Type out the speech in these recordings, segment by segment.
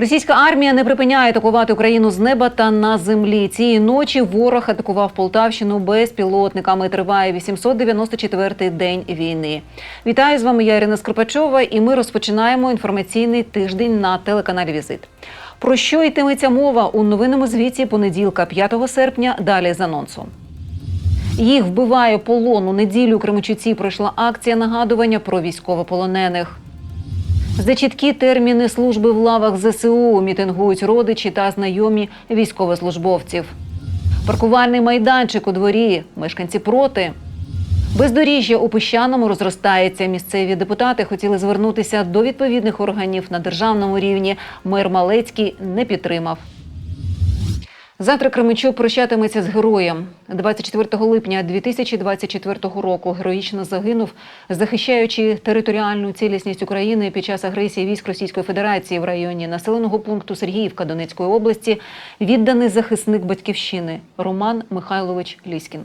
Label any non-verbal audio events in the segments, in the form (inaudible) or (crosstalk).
Російська армія не припиняє атакувати Україну з неба та на землі. Цієї ночі ворог атакував Полтавщину безпілотниками. Триває 894-й день війни. Вітаю з вами. Я Ірина Скрипачова, і ми розпочинаємо інформаційний тиждень на телеканалі Візит. Про що йтиметься мова у новинному звіті понеділка, 5 серпня. Далі з анонсом. Їх вбиває полон. У неділю у пройшла акція нагадування про військовополонених. За чіткі терміни служби в лавах ЗСУ мітингують родичі та знайомі військовослужбовців. Паркувальний майданчик у дворі. Мешканці проти. Бездоріжжя у піщаному розростається. Місцеві депутати хотіли звернутися до відповідних органів на державному рівні. Мер Малецький не підтримав. Завтра Кременчук прощатиметься з героєм. 24 липня 2024 року героїчно загинув, захищаючи територіальну цілісність України під час агресії військ Російської Федерації в районі населеного пункту Сергіївка Донецької області. Відданий захисник батьківщини Роман Михайлович Ліськін.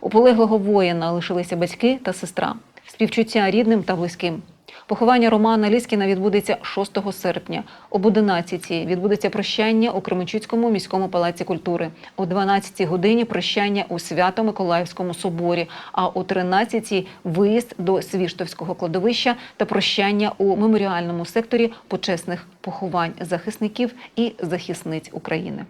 У полеглого воїна лишилися батьки та сестра, співчуття рідним та близьким. Поховання Романа Ліскіна відбудеться 6 серпня. Об 11 відбудеться прощання у Кременчуцькому міському палаці культури. О 12 годині прощання у Свято-Миколаївському соборі. А о 13 виїзд до Свіштовського кладовища та прощання у меморіальному секторі почесних поховань захисників і захисниць України.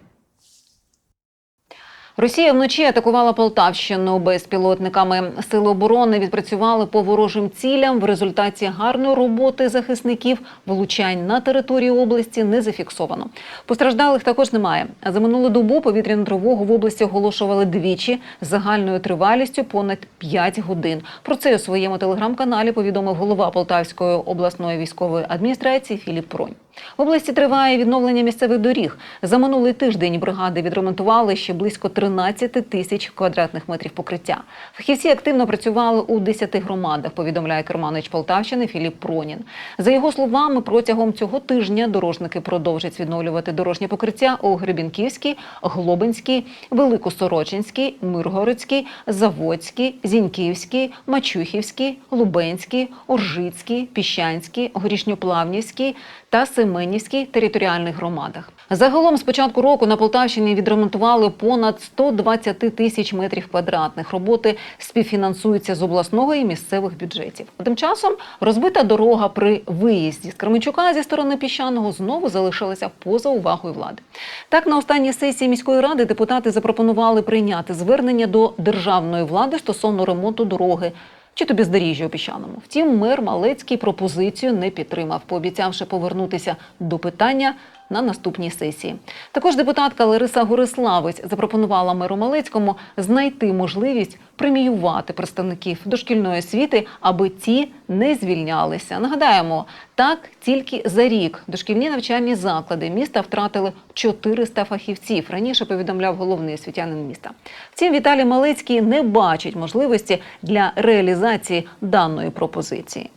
Росія вночі атакувала Полтавщину безпілотниками. Сили оборони відпрацювали по ворожим цілям. В результаті гарної роботи захисників влучань на території області не зафіксовано. Постраждалих також немає. За минулу добу повітряну тривогу в області оголошували двічі з загальною тривалістю понад 5 годин. Про це у своєму телеграм-каналі повідомив голова Полтавської обласної військової адміністрації Філіп Пронь. В області триває відновлення місцевих доріг. За минулий тиждень бригади відремонтували ще близько 13 тисяч квадратних метрів покриття. Фахівці активно працювали у 10 громадах. Повідомляє керманич Полтавщини Філіп Пронін. За його словами, протягом цього тижня дорожники продовжать відновлювати дорожнє покриття у Гребінківській, Глобинській, Великосорочинській, Миргородській, Заводській, Зіньківській, Мачухівській, Лубенській, Оржицькій, Піщанській, Горішньоплавнівській та Семенівській територіальних громадах. Загалом з початку року на Полтавщині відремонтували понад 120 тисяч метрів квадратних. Роботи співфінансуються з обласного і місцевих бюджетів. Тим часом розбита дорога при виїзді з Кременчука зі сторони піщаного знову залишилася поза увагою влади. Так, на останній сесії міської ради депутати запропонували прийняти звернення до державної влади стосовно ремонту дороги чи то бездоріжжя у. Втім, мер Малецький пропозицію не підтримав, пообіцявши повернутися до питання на наступній сесії. Також депутатка Лариса Гориславець запропонувала меру Малецькому знайти можливість преміювати представників дошкільної освіти, аби ті не звільнялися. Нагадаємо, так тільки за рік дошкільні навчальні заклади міста втратили 400 фахівців. Раніше повідомляв головний освітянин міста. Втім, Віталій Малецький не бачить можливості для реалізації даної пропозиції.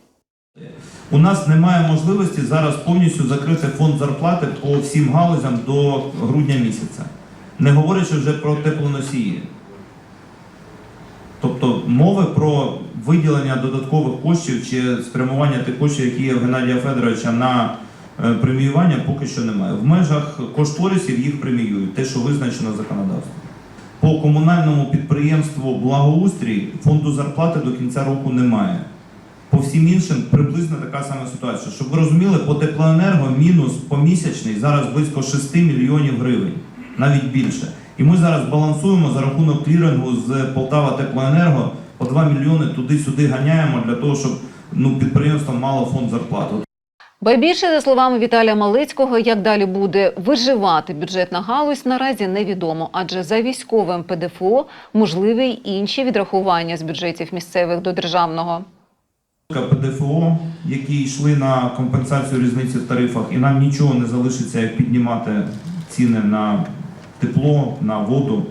У нас немає можливості зараз повністю закрити фонд зарплати по всім галузям до грудня місяця, не говорячи вже про теплоносії. Тобто мови про виділення додаткових коштів чи спрямування тих коштів, які є в Геннадія Федоровича на е, преміювання, поки що немає. В межах кошторисів їх преміюють, те, що визначено законодавством. По комунальному підприємству благоустрій фонду зарплати до кінця року немає. По всім іншим приблизно така сама ситуація. Щоб ви розуміли, по теплоенерго мінус помісячний зараз близько 6 мільйонів гривень, навіть більше. І ми зараз балансуємо за рахунок клірингу з Полтава Теплоенерго по 2 мільйони туди-сюди ганяємо для того, щоб ну, підприємство мало фонд зарплати. Ба більше, за словами Віталія Малицького, як далі буде виживати бюджетна галузь, наразі невідомо, адже за військовим ПДФО можливі й інші відрахування з бюджетів місцевих до державного. ПДФО, які йшли на компенсацію різниці в тарифах, і нам нічого не залишиться, як піднімати ціни на тепло, на воду.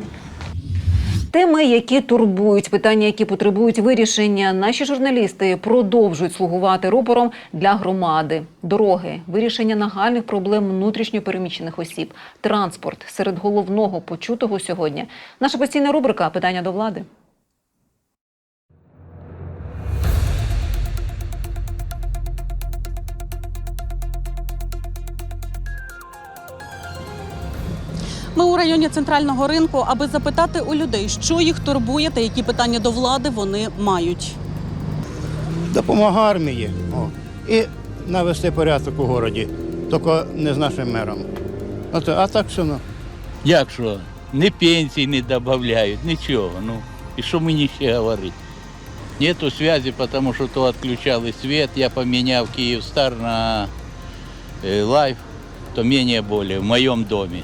Теми, які турбують, питання, які потребують вирішення, наші журналісти продовжують слугувати рупором для громади, дороги, вирішення нагальних проблем внутрішньопереміщених осіб, транспорт серед головного почутого сьогодні. Наша постійна рубрика Питання до влади. У районі центрального ринку, аби запитати у людей, що їх турбує та які питання до влади вони мають. Допомога армії. О. І навести порядок у городі, тільки не з нашим мером. От, а так все ну. Як що? Ні пенсій не додають, нічого. Ну, і що мені ще говорити? Нету связи, потому що то відключали світ, я поміняв Київстар на е, лайф, то менее более в моєму домі.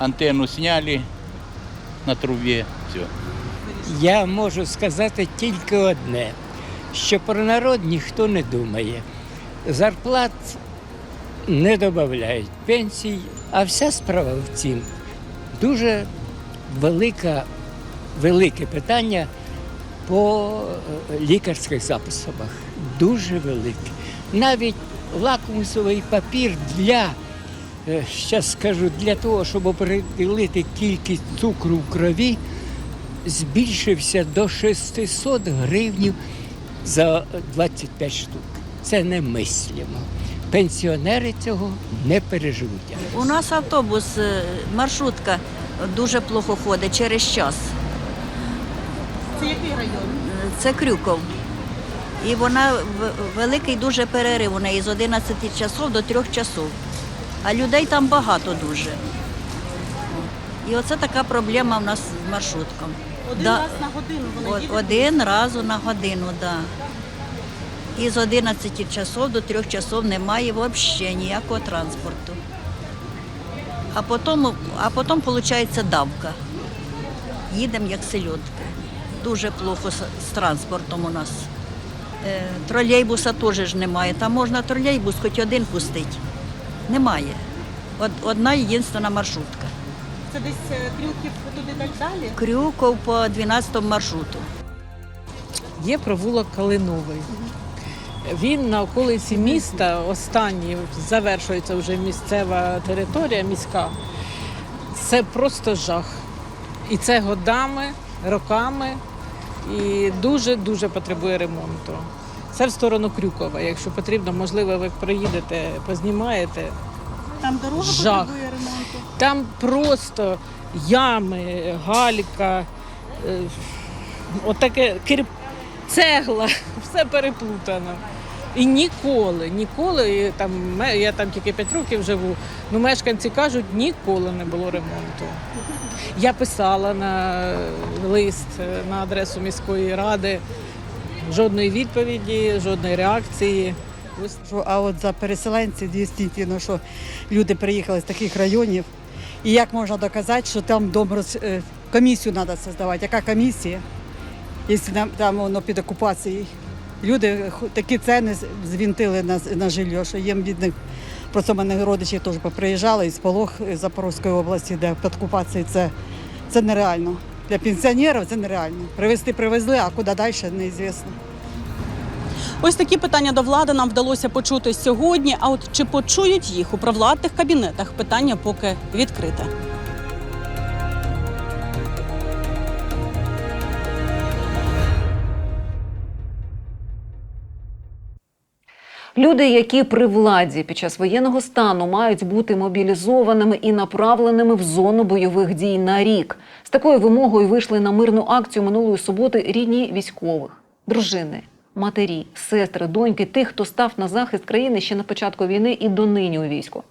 Антенну сняли на трубі, все. Я можу сказати тільки одне, що про народ ніхто не думає. Зарплат не додають, пенсій, а вся справа в цім. Дуже велика, велике питання по е, лікарських засобах. Дуже велике. Навіть лакмусовий папір для, зараз скажу, для того, щоб определити кількість цукру в крові, збільшився до 600 гривнів за 25 штук. Це немислимо. Пенсіонери цього не переживуть. У нас автобус, е, маршрутка дуже плохо ходить через час. Це який район? Е, Це Крюков. І вона великий дуже перерив у неї з 11 часов до 3 часов. А людей там багато дуже. І оце така проблема в нас з маршрутком. Один Да. раз на годину вона О- Один раз на годину, так. Да. І з 11 часов до 3 часов немає взагалі ніякого транспорту. А потім, а потім виходить давка. Їдемо як селедки. Дуже плохо з, з транспортом у нас. Е, тролейбуса теж немає. Там можна тролейбус хоч один пустити. Немає. Од, одна єдина маршрутка. Це десь е, Крюків туди так далі. Крюков по 12 маршруту. Є провулок Калиновий. Він на околиці міста, останній завершується вже місцева територія міська. Це просто жах. І це годами, роками і дуже-дуже потребує ремонту. Це в сторону Крюкова. Якщо потрібно, можливо, ви приїдете, познімаєте. Там дорога Жах. потребує ремонту. Там просто ями, галька, е, отаке кир... цегла, (laughs) все переплутано. І ніколи, ніколи, і там, ме- я там тільки 5 років живу, ну мешканці кажуть, ніколи не було ремонту. Я писала на лист на адресу міської ради, жодної відповіді, жодної реакції. А от за переселенців дійсно, що люди приїхали з таких районів. І як можна доказати, що там дом е, комісію треба створювати? Яка комісія, якщо там, воно під окупацією? Люди такі ціни звінтили на, на жилье, що їм від них. Просто мене родичі теж поприїжджали із Полог із Запорізької області, де під окупацією це, це нереально. Для пенсіонерів це нереально. Привезти привезли, а куди далі неізвісно. Ось такі питання до влади нам вдалося почути сьогодні. А от чи почують їх у провладних кабінетах? Питання поки відкрите. Люди, які при владі під час воєнного стану мають бути мобілізованими і направленими в зону бойових дій на рік. З такою вимогою вийшли на мирну акцію минулої суботи рідні військових, дружини, матері, сестри, доньки, тих, хто став на захист країни ще на початку війни і донині у війську.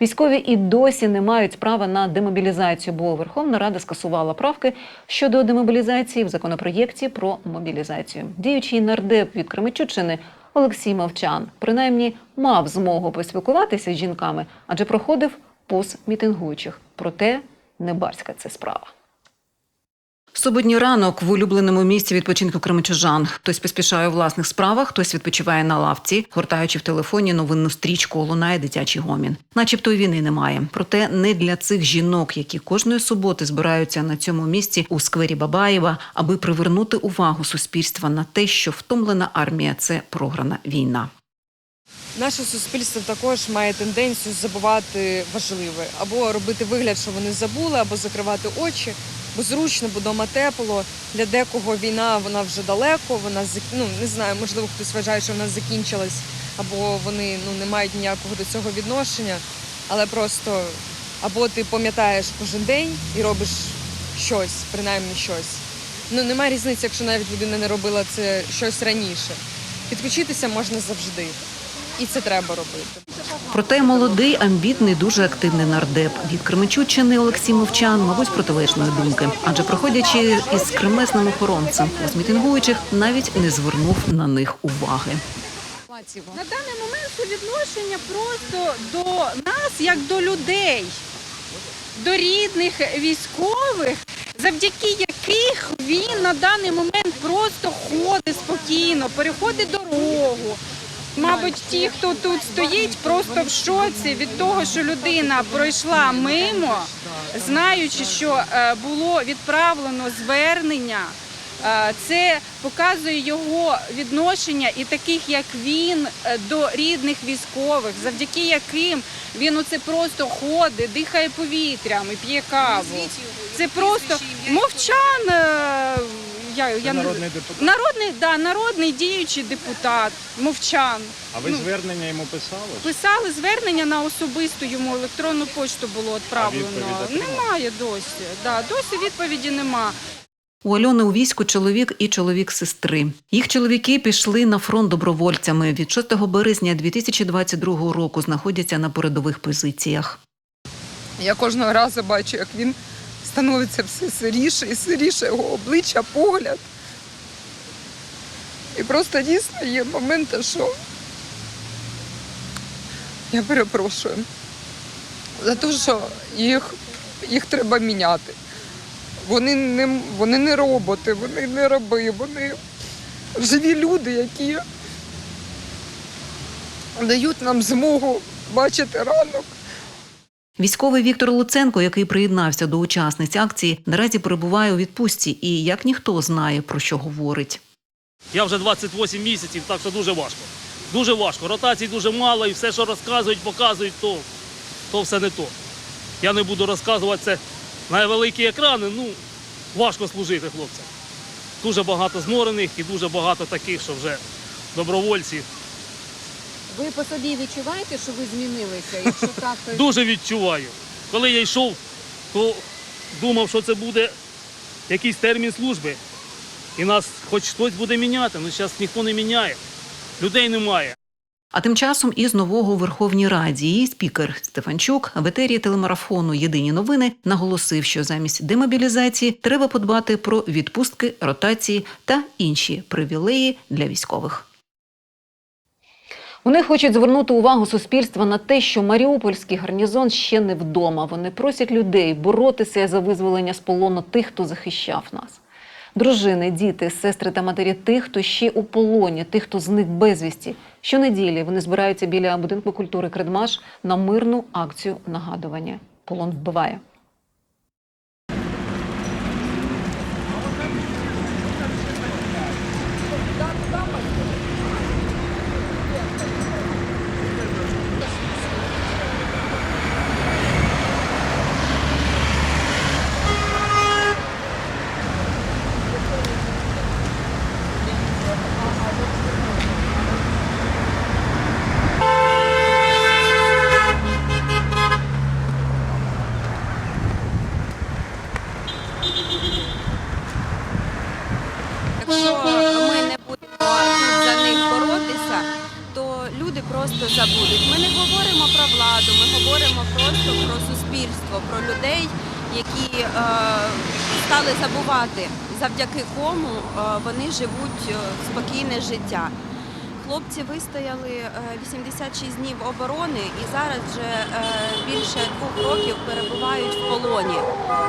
Військові і досі не мають права на демобілізацію, бо Верховна Рада скасувала правки щодо демобілізації в законопроєкті про мобілізацію. Діючий нардеп від Кременчуччини Олексій Мовчан принаймні мав змогу поспілкуватися з жінками, адже проходив поз мітингуючих. Проте не барська це справа. Суботній ранок в улюбленому місці відпочинку кременчужан. Хтось поспішає у власних справах, хтось відпочиває на лавці, гортаючи в телефоні новинну стрічку, лунає дитячий гомін. Начебто й війни немає. Проте не для цих жінок, які кожної суботи збираються на цьому місці у сквері Бабаєва, аби привернути увагу суспільства на те, що втомлена армія це програна війна. Наше суспільство також має тенденцію забувати важливе або робити вигляд, що вони забули, або закривати очі, бо зручно, бо дома тепло. Для декого війна вона вже далеко. Вона ну, не знаю, можливо, хтось вважає, що вона закінчилась, або вони ну не мають ніякого до цього відношення. Але просто або ти пам'ятаєш кожен день і робиш щось, принаймні щось. Ну немає різниці, якщо навіть людина не робила це щось раніше. Підключитися можна завжди, і це треба робити. Проте молодий, амбітний, дуже активний нардеп від Кременчуччини Олексій Мовчан, мабуть, протилежної думки. Адже проходячи із кремесним охоронцем з мітингуючих, навіть не звернув на них уваги. На даний момент це відношення просто до нас як до людей, до рідних військових, завдяки яких він на даний момент просто ходить спокійно, переходить дорогу. Мабуть, ті, хто тут стоїть, просто в шоці від того, що людина пройшла мимо, знаючи, що е, було відправлено звернення. Е, Це показує його відношення і таких, як він, е, до рідних військових, завдяки яким він оце просто ходить, дихає повітрям і п'є каву. Це просто мовчан. Я, я народний депутат. Народний, да, народний діючий депутат, мовчан. А ви Ну, звернення йому писали? Писали звернення на особисту йому електронну почту було відправлено. отримали? Немає досі. Да, досі відповіді нема. У Альони у війську чоловік і чоловік сестри. Їх чоловіки пішли на фронт добровольцями. Від 6 березня 2022 року знаходяться на передових позиціях. Я кожного разу бачу, як він становиться все сиріше і сиріше, його обличчя, погляд. І просто дійсно є моменти, що я перепрошую за те, що їх, їх треба міняти. Вони не, вони не роботи, вони не раби, вони живі люди, які дають нам змогу бачити ранок. Військовий Віктор Луценко, який приєднався до учасниць акції, наразі перебуває у відпустці і як ніхто знає про що говорить. Я вже 28 місяців, так що дуже важко. Дуже важко. Ротацій дуже мало і все, що розказують, показують, то, то все не то. Я не буду розказувати це на великі екрани, ну важко служити хлопцям. Дуже багато зморених і дуже багато таких, що вже добровольці. Ви по собі відчуваєте, що ви змінилися? Якщо (laughs) так, то Дуже відчуваю. Коли я йшов, то думав, що це буде якийсь термін служби. І нас хоч хтось буде міняти, але зараз ніхто не міняє. Людей немає. А тим часом із нового у Верховній Раді її спікер Стефанчук в етері телемарафону Єдині новини наголосив, що замість демобілізації треба подбати про відпустки, ротації та інші привілеї для військових. Вони хочуть звернути увагу суспільства на те, що Маріупольський гарнізон ще не вдома. Вони просять людей боротися за визволення з полону тих, хто захищав нас. Дружини, діти, сестри та матері тих, хто ще у полоні, тих, хто зник безвісті. Щонеділі вони збираються біля будинку культури Кредмаш на мирну акцію нагадування. Полон вбиває. Якщо ми не будемо тут за них боротися, то люди просто забудуть. Ми не говоримо про владу, ми говоримо просто про суспільство, про людей, які е, стали забувати, завдяки кому е, вони живуть е, спокійне життя. Хлопці вистояли е, 86 днів оборони і зараз вже е, більше двох років перебувають в полоні.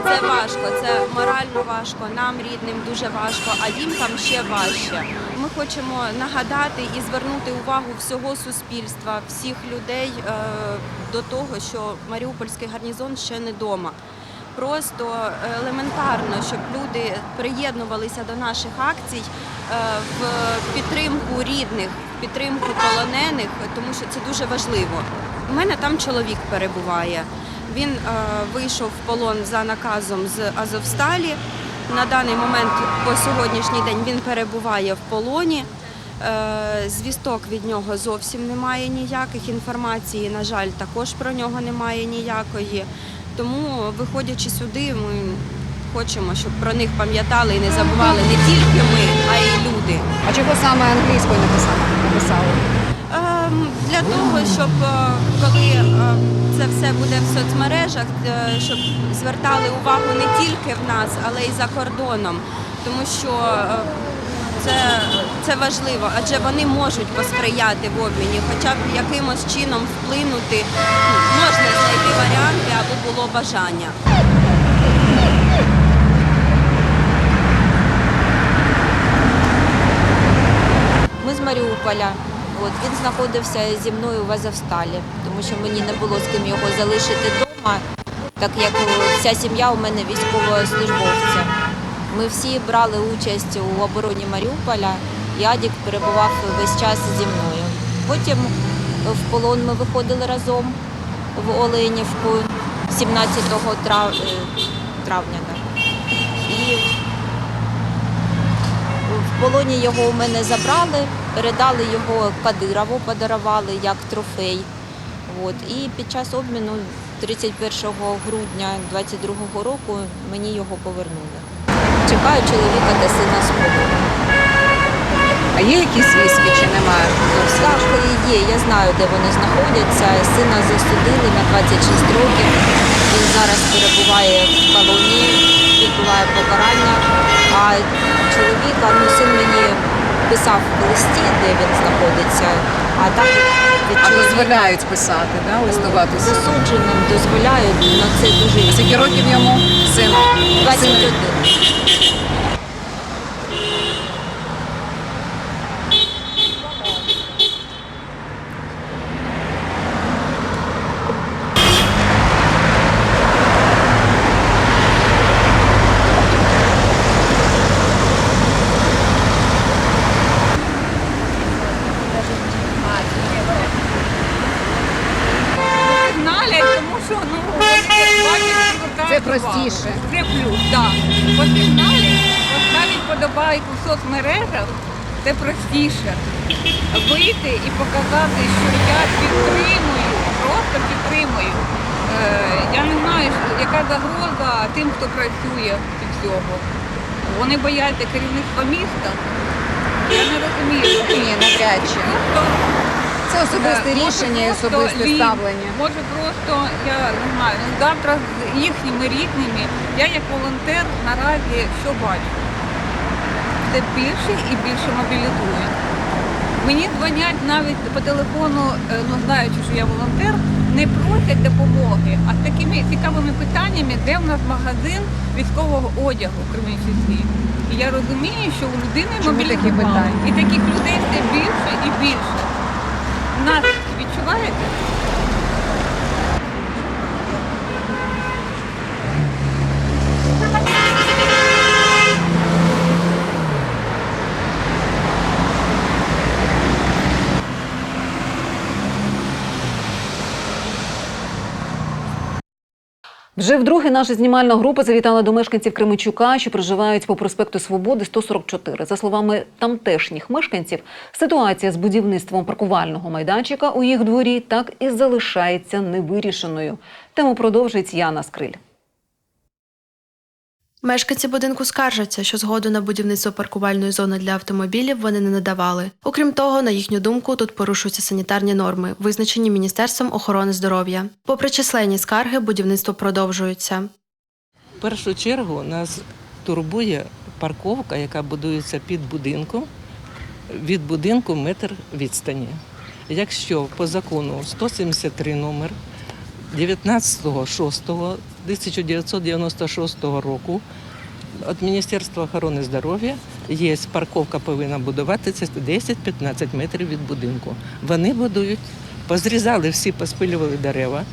Це важко, це морально важко, нам рідним дуже важко, а їм там ще важче. Ми хочемо нагадати і звернути увагу всього суспільства, всіх людей е, до того, що Маріупольський гарнізон ще не вдома. Просто елементарно, щоб люди приєднувалися до наших акцій е, в підтримку рідних, в підтримку полонених, тому що це дуже важливо. У мене там чоловік перебуває. Він е, вийшов в полон за наказом з Азовсталі. На даний момент, по сьогоднішній день, він перебуває в полоні. Е, Звісток від нього зовсім немає ніяких інформації. На жаль, також про нього немає ніякої. Тому, виходячи сюди, ми хочемо, щоб про них пам'ятали і не забували не тільки ми, а й люди. А чого саме англійською написали? Ем, Для того, щоб е, коли е, це все буде в соцмережах, е, щоб звертали увагу не тільки в нас, але й за кордоном, тому що це, це важливо, адже вони можуть посприяти в обміні, хоча б якимось чином вплинути. Ну, Можна знайти варіанти, аби було бажання. Ми з Маріуполя. От він знаходився зі мною в Азовсталі, тому що мені не було з ким його залишити вдома, так як вся сім'я у мене військовослужбовця. Ми всі брали участь у обороні Маріуполя, і Адік перебував весь час зі мною. Потім в полон ми виходили разом в Оленівку 17 трав... е, травня. І в полоні його у мене забрали, передали його Кадирову, подарували як трофей. От. І під час обміну 31 грудня 22 року мені його повернули. Чекаю чоловіка та сина з. А є якісь звістки чи немає? зовсім? Є, я знаю, де вони знаходяться. Сина засудили на 26 років. Він зараз перебуває в колонії, відбуває покарання. А чоловіка, ну син мені писав в листі, де він знаходиться, а так від А чоловіка дозволяють писати, да? листуватися? засудженим дозволяють, але це дуже Скільки років йому сину? 21. Сигналять, тому що ну, бачиш, Це простіше. Це плюс, так. Посигналять, подобайку в соцмережах, це простіше. Вийти і показати, що я підтримую, просто підтримую. Е, я не знаю, яка загроза тим, хто працює від цього. Вони бояться керівництва міста. Я не розумію. Ні, навряд чи. Це особисте Е, рішення і особисте лінь, ставлення. Може просто, я не знаю, завтра з їхніми рідними, я як волонтер наразі що бачу? Все більше і більше мобілізує. Мені дзвонять навіть по телефону, е, ну знаючи, що я волонтер, не просять допомоги, а з такими цікавими питаннями, де в нас магазин військового одягу в Кременчуці. І я розумію, що у людини мобілізували. І таких людей все більше і більше. Наслідки відчуваєте? Вже вдруге наша знімальна група завітала до мешканців Кременчука, що проживають по проспекту Свободи 144. За словами тамтешніх мешканців, ситуація з будівництвом паркувального майданчика у їх дворі так і залишається невирішеною. Тему продовжить Яна Скриль. Мешканці будинку скаржаться, що згоду на будівництво паркувальної зони для автомобілів вони не надавали. Окрім того, на їхню думку, тут порушуються санітарні норми, визначені Міністерством охорони здоров'я. Попри численні скарги, будівництво продовжується. В першу чергу нас турбує парковка, яка будується під будинком, від будинку метр відстані. Якщо по закону 173 номер 19.06.1996 року від Міністерства охорони здоров'я є парковка повинна будуватися 10-15 метрів від будинку. Вони будують, позрізали всі, поспилювали дерева.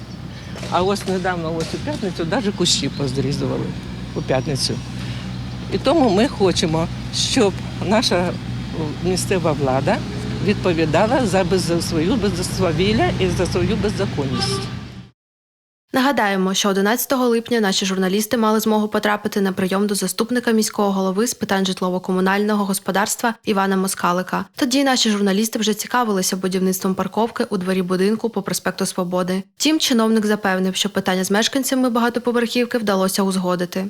А ось недавно, ось у п'ятницю, навіть кущі позрізували у п'ятницю. І тому ми хочемо, щоб наша місцева влада відповідала за свою безсвавілля і за свою беззаконність. Нагадаємо, що 11 липня наші журналісти мали змогу потрапити на прийом до заступника міського голови з питань житлово-комунального господарства Івана Москалика. Тоді наші журналісти вже цікавилися будівництвом парковки у дворі будинку по проспекту Свободи. Втім, чиновник запевнив, що питання з мешканцями багатоповерхівки вдалося узгодити.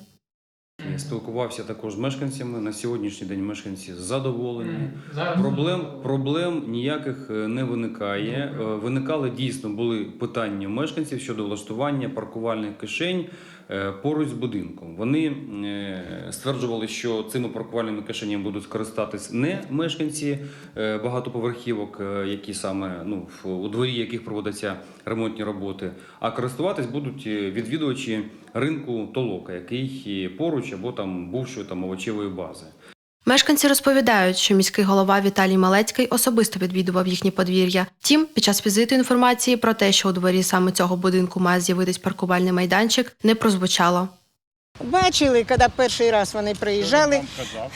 Я Спілкувався також з мешканцями. На сьогоднішній день мешканці задоволені. Проблем, проблем ніяких е, не виникає. Е, Виникали дійсно були питання мешканців щодо влаштування паркувальних кишень е, поруч з будинком. Вони е, стверджували, що цими паркувальними кишенями будуть скористатись не мешканці е, багатоповерхівок, е, які саме ну, у дворі яких проводяться ремонтні роботи, а користуватись будуть е, відвідувачі ринку Толока, який е, поруч або там бувшої там овочевої бази. Мешканці розповідають, що міський голова Віталій Малецький особисто відвідував їхні подвір'я. Втім, під час візиту інформації про те, що у дворі саме цього будинку має з'явитись паркувальний майданчик, не прозвучало. Бачили, коли перший раз вони приїжджали.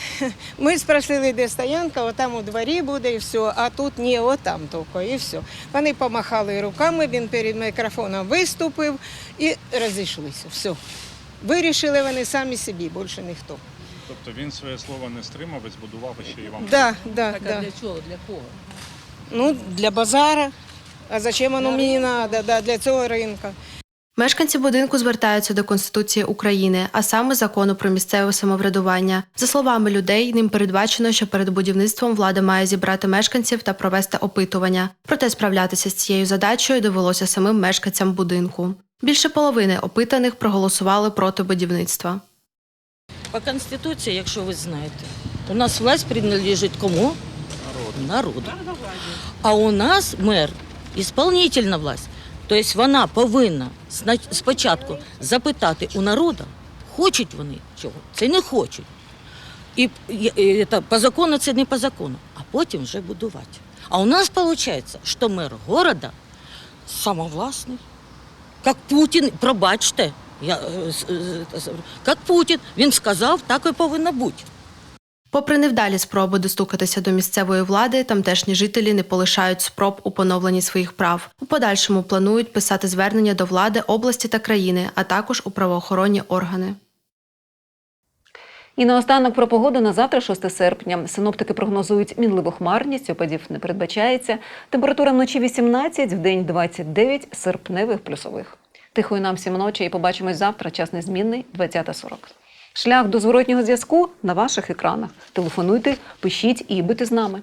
(laughs) Ми спросили, де стоянка, отам у дворі буде і все, а тут ні, отам тільки, і все. Вони помахали руками, він перед мікрофоном виступив і розійшлися. Все. Вирішили вони самі собі, більше ніхто. Тобто він своє слово не стримав і збудував ще і вам. Да, да, Так, а да. для чого? Для кого? Ну, для базара. А зачем воно мені треба? Да, для цього ринку. Мешканці будинку звертаються до Конституції України, а саме закону про місцеве самоврядування. За словами людей, ним передбачено, що перед будівництвом влада має зібрати мешканців та провести опитування. Проте справлятися з цією задачею довелося самим мешканцям будинку. Більше половини опитаних проголосували проти будівництва. По Конституції, якщо ви знаєте, у нас власть принадлежить кому? Народу. А у нас мер ісполнительна власть. Тобто вона повинна спочатку запитати у народу, хочуть вони цього, це не хочуть. І, і, і це, по закону це не по закону, а потім вже будувати. А у нас виходить, що мер города самовласний. Як Путін, пробачте, я, е, е, як Путін, він сказав, так і повинно бути. Попри невдалі спроби достукатися до місцевої влади, тамтешні жителі не полишають спроб у поновленні своїх прав. У подальшому планують писати звернення до влади області та країни, а також у правоохоронні органи. І наостанок про погоду на завтра, 6 серпня. Синоптики прогнозують мінливу хмарність, опадів не передбачається. Температура вночі 18, вдень 29, серпневих плюсових. Тихої нам всім ночі і побачимось завтра. Час незмінний, 20.40. Шлях до зворотнього зв'язку на ваших екранах. Телефонуйте, пишіть і будьте з нами.